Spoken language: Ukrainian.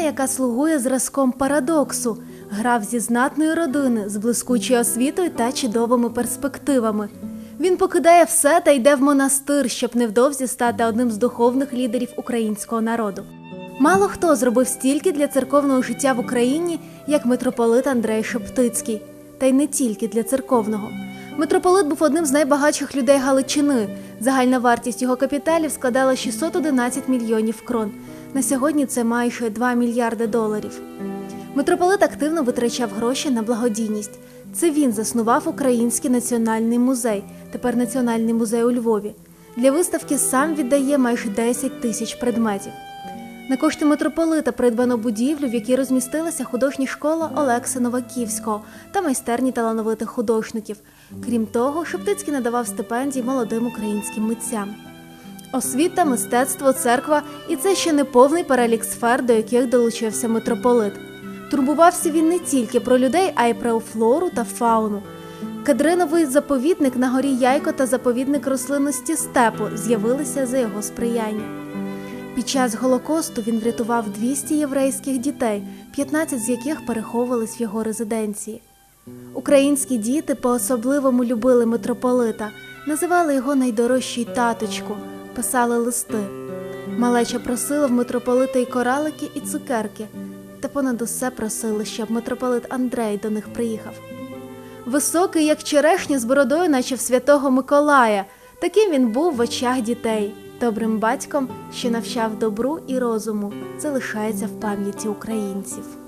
яка слугує зразком парадоксу, грав зі знатної родини з блискучою освітою та чудовими перспективами. Він покидає все та йде в монастир, щоб невдовзі стати одним з духовних лідерів українського народу. Мало хто зробив стільки для церковного життя в Україні, як митрополит Андрей Шептицький, та й не тільки для церковного. Митрополит був одним з найбагатших людей Галичини. Загальна вартість його капіталів складала 611 мільйонів крон. На сьогодні це майже 2 мільярди доларів. Митрополит активно витрачав гроші на благодійність. Це він заснував Український національний музей, тепер Національний музей у Львові. Для виставки сам віддає майже 10 тисяч предметів. На кошти митрополита придбано будівлю, в якій розмістилася художня школа Олекса Новаківського та майстерні талановитих художників. Крім того, Шептицький надавав стипендії молодим українським митцям. Освіта, мистецтво, церква і це ще не повний перелік сфер, до яких долучився митрополит. Турбувався він не тільки про людей, а й про флору та фауну. Кадриновий заповідник на горі Яйко та заповідник рослинності степу з'явилися за його сприяння. Під час Голокосту він врятував 200 єврейських дітей, 15 з яких переховувались в його резиденції. Українські діти по-особливому любили митрополита, називали його найдорожчий таточку, писали листи. Малеча просила в митрополита і коралики, і цукерки, та понад усе просили, щоб митрополит Андрей до них приїхав. Високий, як черешня з бородою, наче в святого Миколая, таким він був в очах дітей. Добрим батьком, що навчав добру і розуму, залишається в пам'яті українців.